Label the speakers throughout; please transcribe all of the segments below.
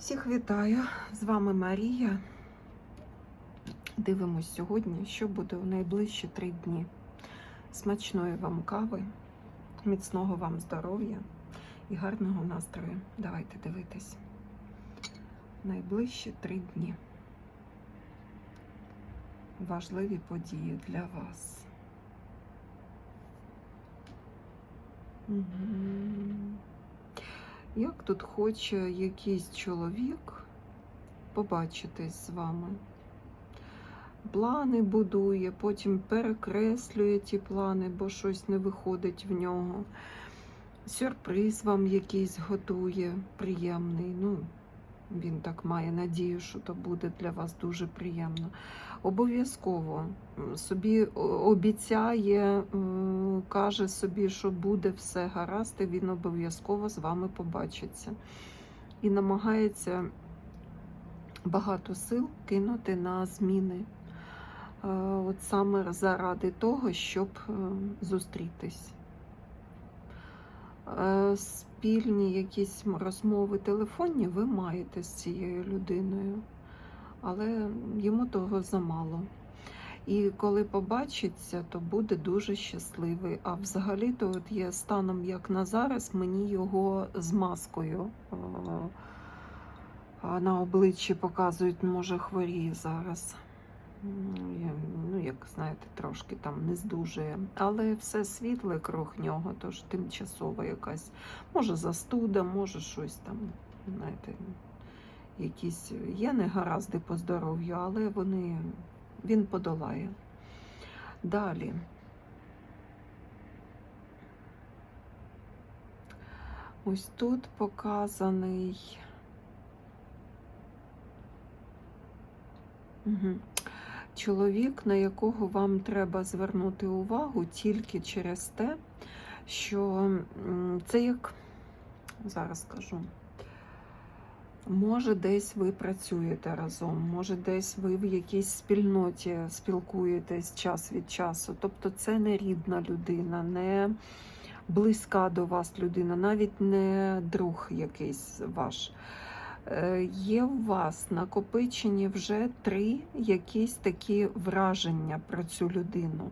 Speaker 1: Всіх вітаю! З вами Марія. Дивимось сьогодні, що буде у найближчі три дні. Смачної вам кави, міцного вам здоров'я і гарного настрою. Давайте дивитись. Найближчі три дні. Важливі події для вас. Мгм. Як тут хоче якийсь чоловік побачитись з вами? Плани будує, потім перекреслює ті плани, бо щось не виходить в нього. Сюрприз вам якийсь готує, приємний. Ну, він так має надію, що то буде для вас дуже приємно. Обов'язково собі обіцяє, каже собі, що буде все гаразд, і він обов'язково з вами побачиться. І намагається багато сил кинути на зміни. Е, От саме заради того, щоб е, зустрітись. Е, Спільні якісь розмови телефонні ви маєте з цією людиною, але йому того замало. І коли побачиться, то буде дуже щасливий. А взагалі, то от є станом як на зараз, мені його з маскою е, на обличчі показують, може, хворіє зараз. Я- Ну, як знаєте, трошки там не здужує. Але все світле круг нього, тож тимчасова якась, може, застуда, може щось там, знаєте, якісь є негаразди по здоров'ю, але вони, він подолає. Далі. Ось тут показаний. Чоловік, на якого вам треба звернути увагу тільки через те, що це як зараз скажу. Може, десь ви працюєте разом, може, десь ви в якійсь спільноті спілкуєтесь час від часу. Тобто це не рідна людина, не близька до вас людина, навіть не друг якийсь ваш. Е, Є у вас накопичені вже три якісь такі враження про цю людину.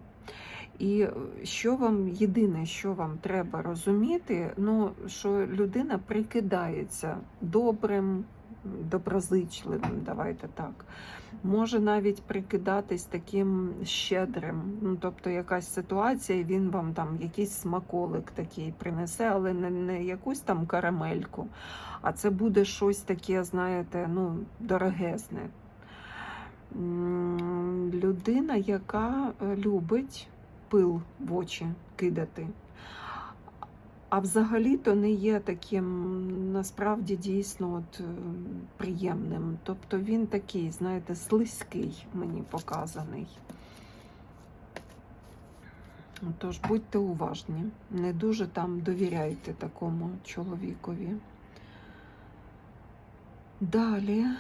Speaker 1: І е, що вам єдине, що вам треба розуміти, ну що людина прикидається добрим, доброзичливим, давайте так. Може навіть прикидатись таким щедрим. Ну, тобто якась ситуація, він вам там якийсь смаколик такий принесе, але не, не якусь там карамельку, а це буде щось таке, знаєте, ну, дорогезне. Людина, яка е, любить пил в очі кидати. А взагалі-то не є таким насправді дійсно от, е, приємним. Тобто він такий, знаєте, слизький мені показаний. Тож будьте уважні, не дуже там довіряйте такому чоловікові. Далі е,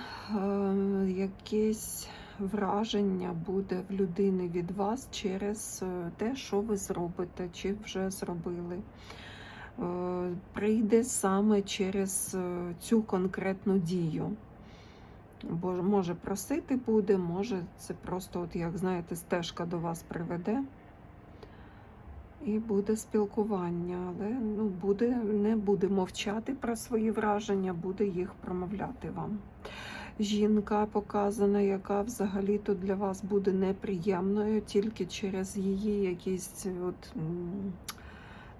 Speaker 1: якесь враження буде в людини від вас через е, те, що ви зробите, чи вже зробили. Е, Прийде саме через е, цю конкретну дію. Бо може просити буде, може це просто, от як знаєте, стежка до вас приведе. І буде спілкування, але ну, буде, не буде мовчати про свої враження, буде їх промовляти вам. Жінка показана, яка взагалі-то для вас буде неприємною тільки через її якийсь от,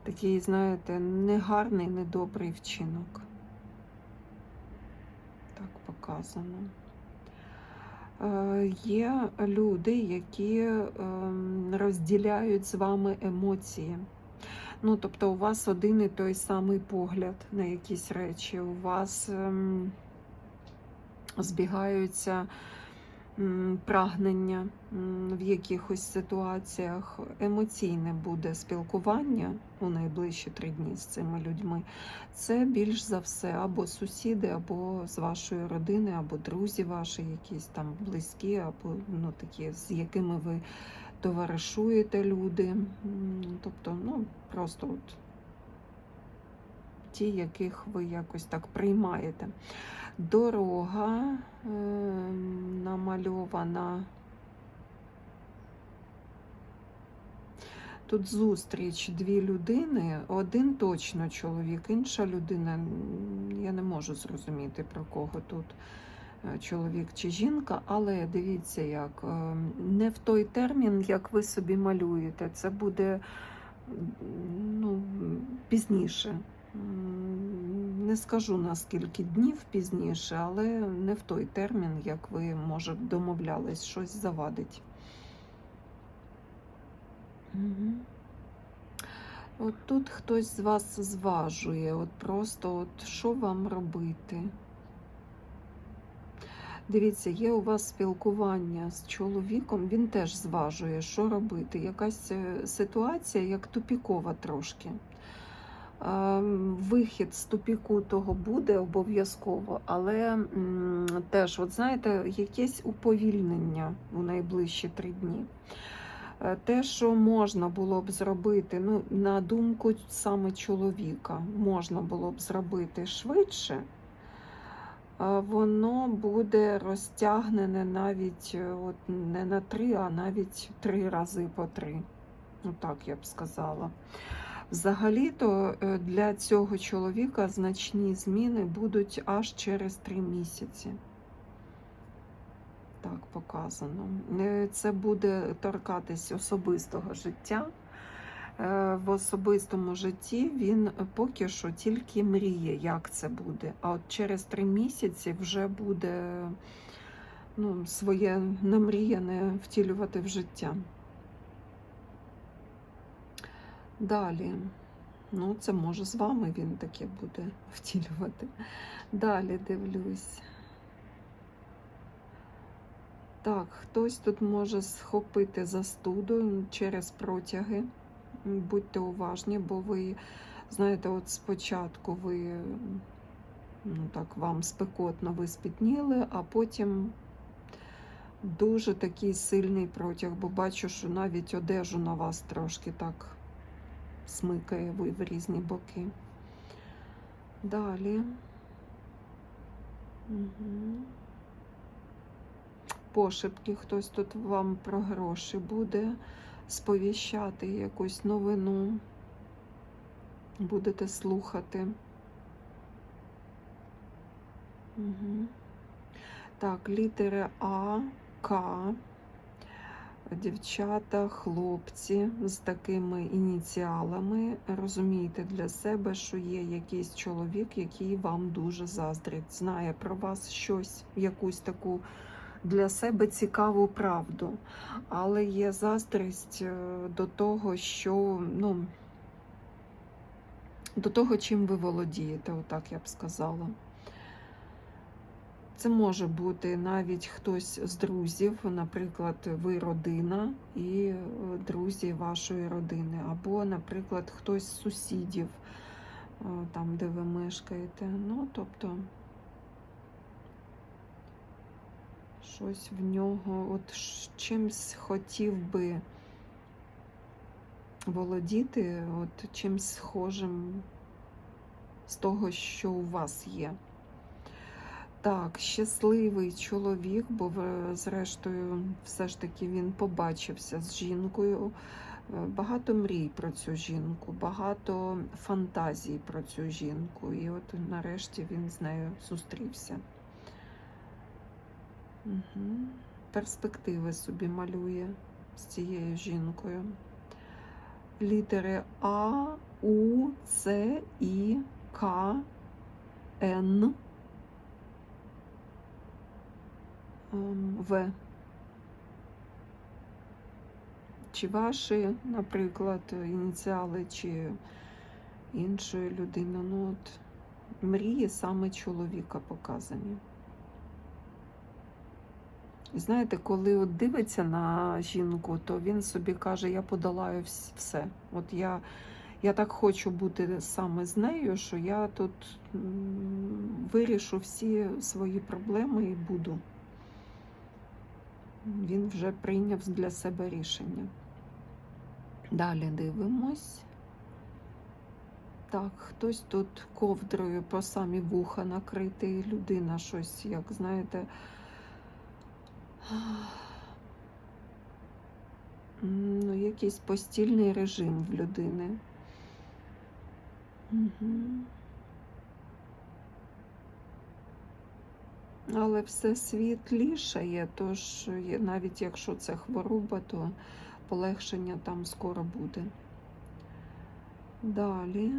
Speaker 1: такий, знаєте, негарний, недобрий вчинок. Так показано. Е, Є люди, які ем, розділяють з вами емоції. Ну, тобто, у вас один і той самий погляд на якісь речі, у вас ем, збігаються прагнення в якихось ситуаціях. Емоційне буде спілкування у найближчі три дні з цими людьми. Це більш за все або сусіди, або з вашої родини, або друзі ваші, якісь там близькі, або ну, такі, з якими ви товаришуєте люди. Тобто, ну, просто от ті, яких ви якось так приймаєте. Дорога е, намальована. Тут зустріч дві людини, один точно чоловік, інша людина. Я не можу зрозуміти про кого тут е, чоловік чи жінка, але дивіться, як е, не в той термін, як ви собі малюєте. Це буде ну, пізніше. Не скажу на скільки днів пізніше, але не в той термін, як ви, може, домовлялись, щось завадить. Угу. От тут хтось з вас зважує, от просто от що вам робити. Дивіться, є у вас спілкування з чоловіком, він теж зважує, що робити. Якась е, ситуація як тупікова трошки. Ем, Вихід з тупіку того буде обов'язково, але теж, от знаєте, якесь уповільнення у найближчі три дні. Е, Те, що можна було б зробити, ну, на думку саме чоловіка, можна було б зробити швидше, воно буде розтягнене навіть е, от, не на три, а навіть три рази по три. Ну, так я б сказала. Взагалі-то е, для цього чоловіка значні зміни будуть аж через три місяці. Так показано. Е, Це буде торкатись особистого життя. Е, В особистому житті він поки що тільки мріє, як це буде. А от через три місяці вже буде ну, своє намріяне втілювати в життя. Далі. Ну, це може з вами він таке буде втілювати. Далі дивлюсь. Так, хтось тут може схопити застуду через протяги. Будьте уважні, бо ви, знаєте, от спочатку ви ну так, вам спекотно ви спітніли, а потім дуже такий сильний протяг, бо бачу, що навіть одежу на вас трошки так смикає в різні боки. Далі. Угу. Пошепки хтось тут вам про гроші буде сповіщати якусь новину. Будете слухати. Угу. Так, літери А, К. Дівчата, хлопці з такими ініціалами, розумієте для себе, що є якийсь чоловік, який вам дуже заздрить, знає про вас щось, якусь таку для себе цікаву правду. Але є заздрість е, до того, що ну, до того, чим ви володієте, отак я б сказала. Це може бути навіть хтось з друзів, наприклад, ви родина і е, друзі вашої родини, або, наприклад, хтось з сусідів, е, там, де ви мешкаєте. Ну, тобто щось в нього, от чимсь хотів би володіти, от чимсь схожим з того, що у вас є. Так, щасливий чоловік, бо зрештою, все ж таки він побачився з жінкою. Е, Багато мрій про цю жінку, багато фантазій про цю жінку. І от нарешті він з нею зустрівся. Угу. Перспективи собі малює з цією жінкою. Літери А, У, С, І, К, Н. В. Чи ваші, наприклад, ініціали, чи іншої людини. Ну, от, мрії саме чоловіка показані. І знаєте, коли от дивиться на жінку, то він собі каже, я подолаю все. От я, я так хочу бути саме з нею, що я тут вирішу всі свої проблеми і буду. Він вже прийняв для себе рішення. Далі дивимось. Так, хтось тут ковдрою по самі вуха накритий, людина щось, як знаєте. Ну, якийсь постільний режим в людини. Угу. Але все світлішає, тож навіть якщо це хвороба, то полегшення там скоро буде. Далі.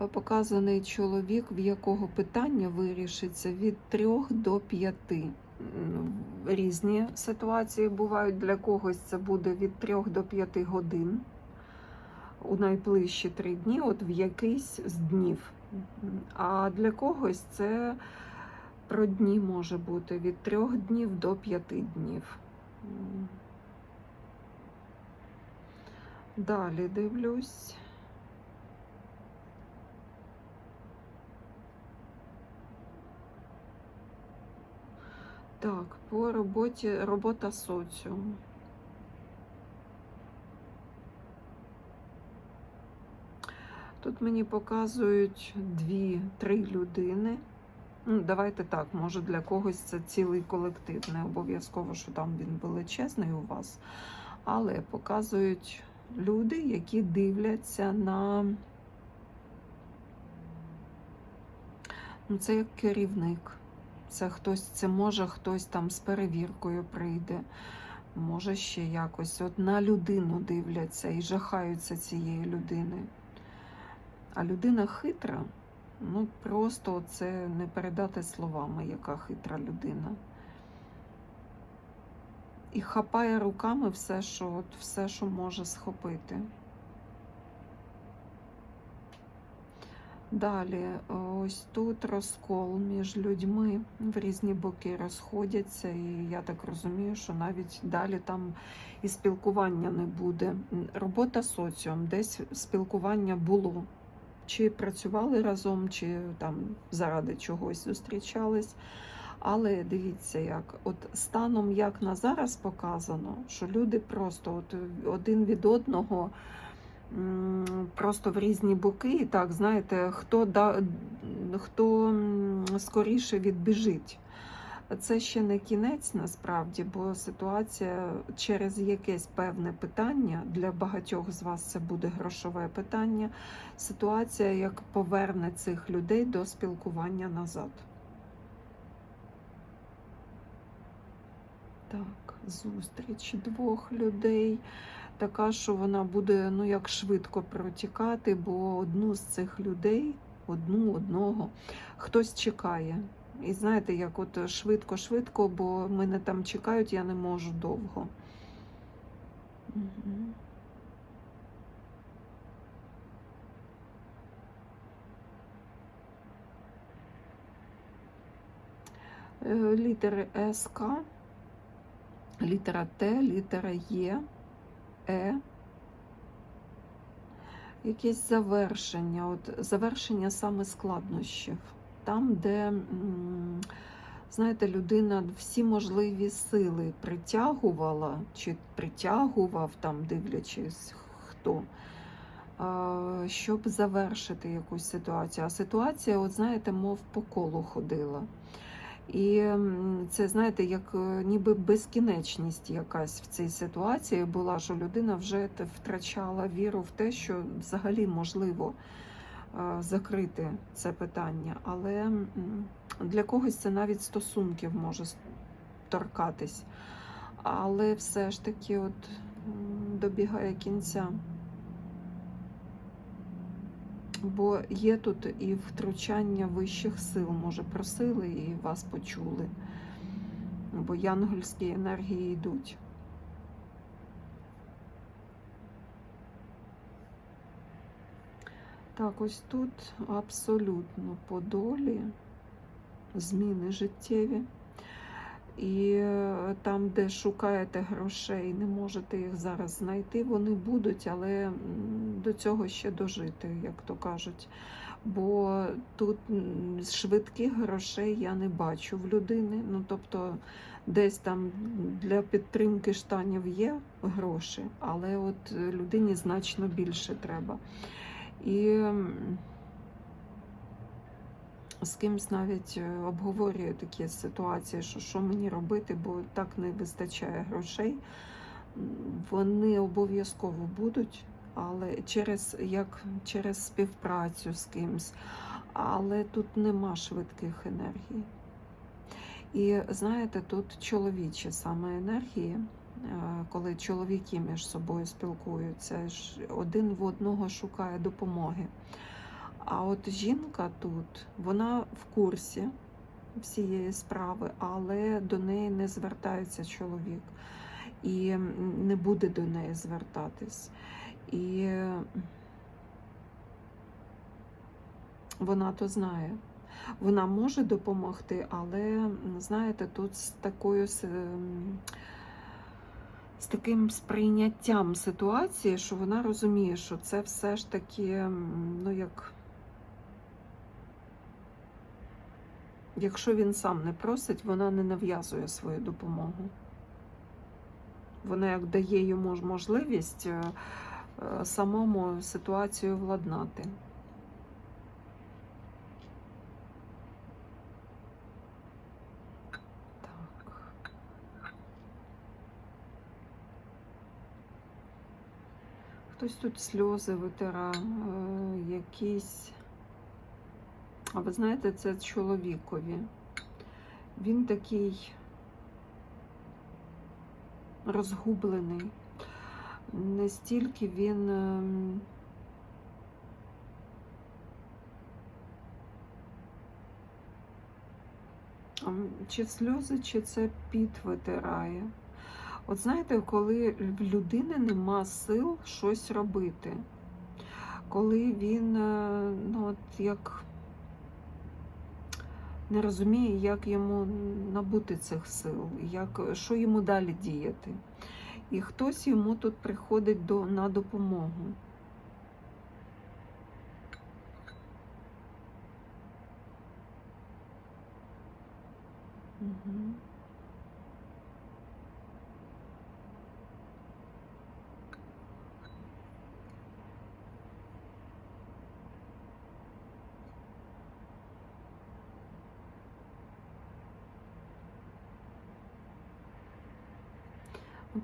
Speaker 1: Е, Показаний чоловік, в якого питання вирішиться від 3 до 5. Різні ситуації бувають. Для когось це буде від 3 до 5 годин у найближчі 3 дні, от в якийсь з днів. А для когось це про дні може бути від 3 днів до 5 днів. Далі дивлюсь. Так, по роботі робота соціуму. Тут мені показують дві-три людини. Ну, давайте так, може для когось це цілий колектив. Не обов'язково, що там він величезний у вас. Але показують люди, які дивляться на ну, це як керівник. Це хтось, це може хтось там з перевіркою прийде, може ще якось. От на людину дивляться і жахаються цієї людини. А людина хитра, ну просто це не передати словами, яка хитра людина. І хапає руками все, що, от, все, що може схопити. Далі, ось тут розкол між людьми в різні боки розходяться, і я так розумію, що навіть далі там і спілкування не буде. Робота соціум, десь спілкування було. Чи працювали разом, чи там заради чогось зустрічались. Але дивіться, як от станом, як на зараз показано, що люди просто от один від одного просто в різні боки, і так, знаєте, хто, да, хто скоріше відбіжить. Це ще не кінець насправді, бо ситуація через якесь певне питання для багатьох з вас це буде грошове питання. Ситуація як поверне цих людей до спілкування назад. Так, зустріч двох людей. Така, що вона буде ну як швидко протікати, бо одну з цих людей, одну одного, хтось чекає. І знаєте, як от швидко-швидко, бо мене там чекають, я не можу довго. Е, Літери СК, літера Т, літера Є, Е. Якесь завершення, от завершення саме складнощів. Там, де, знаєте, людина всі можливі сили притягувала чи притягував, там, дивлячись хто, щоб завершити якусь ситуацію. А ситуація, от знаєте, мов по колу ходила. І це, знаєте, як е, ніби безкінечність якась в цій ситуації була, що людина вже втрачала віру в те, що взагалі можливо закрити це питання. Але для когось це навіть стосунків може торкатись. Але все ж таки от добігає кінця. Бо є тут і втручання вищих сил, може, просили і вас почули. Бо янгольські енергії йдуть. Так, ось тут абсолютно по долі зміни життєві. І е, там, де шукаєте грошей, не можете їх зараз знайти, вони будуть, але до цього ще дожити, як то кажуть. Бо тут швидких грошей я не бачу в людини. Ну, тобто, десь там для підтримки штанів є гроші, але от е, людині значно більше треба. І з кимсь навіть е, обговорюю такі ситуації, що що мені робити, бо так не вистачає грошей. Вони обов'язково будуть, але через як через співпрацю з кимсь. Але тут нема швидких енергій. І знаєте, тут чоловічі саме енергії, коли чоловіки між собою спілкуються, один в одного шукає допомоги. А от жінка тут, вона в курсі всієї справи, але до неї не звертається чоловік і не буде до неї звертатись. І е, вона то знає. Вона може допомогти, але знаєте, тут з такою з таким сприйняттям ситуації, що вона розуміє, що це все ж таки, ну як. Якщо він сам не просить, вона не нав'язує свою допомогу. Вона як дає йому можливість е, е, самому ситуацію владнати. Хтось тут сльози витира, е, якісь. А ви знаєте, це чоловікові. Він такий розгублений. Не стільки він. ем, Чи сльози, чи це піт витирає. От знаєте, коли в людини нема сил щось робити, коли він, е, ну от як не розуміє, як йому набути цих сил, як, що йому далі діяти. І хтось йому тут приходить до, на допомогу.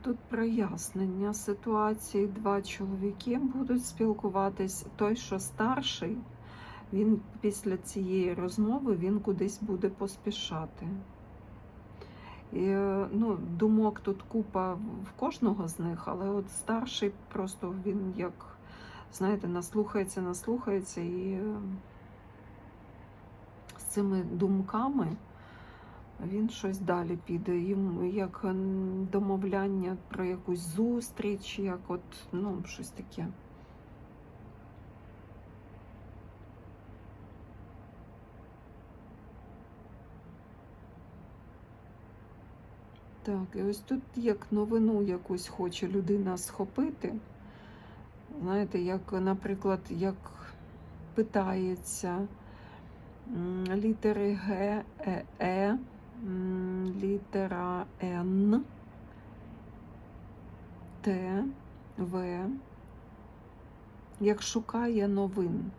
Speaker 1: Тут прояснення ситуації. Два чоловіки будуть спілкуватись. Той, що старший, він після цієї розмови він кудись буде поспішати. І, е, ну, думок тут купа в кожного з них, але от старший просто він як, знаєте, наслухається, наслухається і е, з цими думками він щось далі піде. Йому як домовляння про якусь зустріч, як от, ну, щось таке. Так, і ось тут як новину якусь хоче людина схопити. Знаєте, як, наприклад, як питається літери Г, Е, Е, літера Н, Т, В, як шукає новин.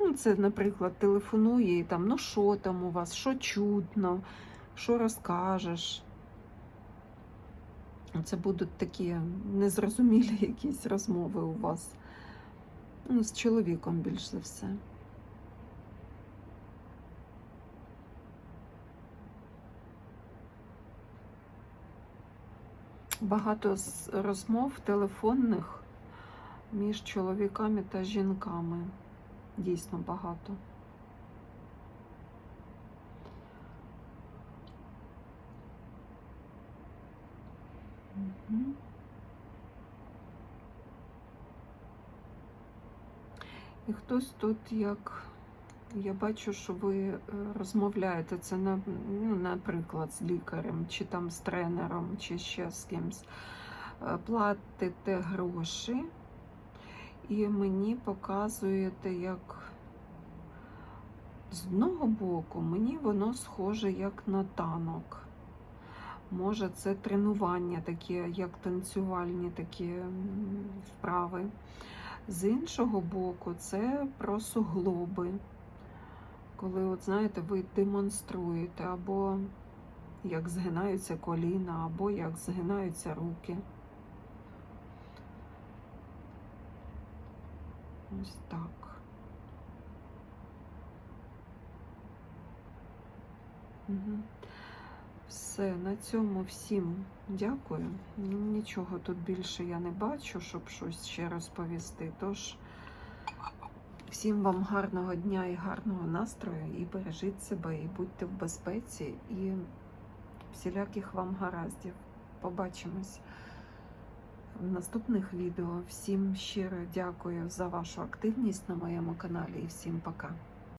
Speaker 1: Ну, це, наприклад, телефонує і там, ну що там у вас, що чутно, що розкажеш. Це будуть такі незрозумілі якісь розмови у вас. Ну, з чоловіком більш за все. Багато розмов телефонних між чоловіками та жінками. Дійсно багато. І хтось тут як Я бачу, що ви е, розмовляєте це на, ну, наприклад, з лікарем, чи там з тренером, чи ще з кимсь. Е, Платите гроші, і мені показуєте, як з одного боку, мені воно схоже як на танок. Може, це тренування такі, як танцювальні такі вправи. З іншого боку, це про суглоби. Коли, от знаєте, ви демонструєте, або як згинаються коліна, або як згинаються руки. Ось так. Угу. Все, на цьому всім дякую. Нічого тут більше я не бачу, щоб щось ще розповісти. Тож всім вам гарного дня і гарного настрою, і бережіть себе, і будьте в безпеці, і всіляких вам гараздів. Побачимось в наступних відео. Всім щиро дякую за вашу активність на моєму каналі і всім пока.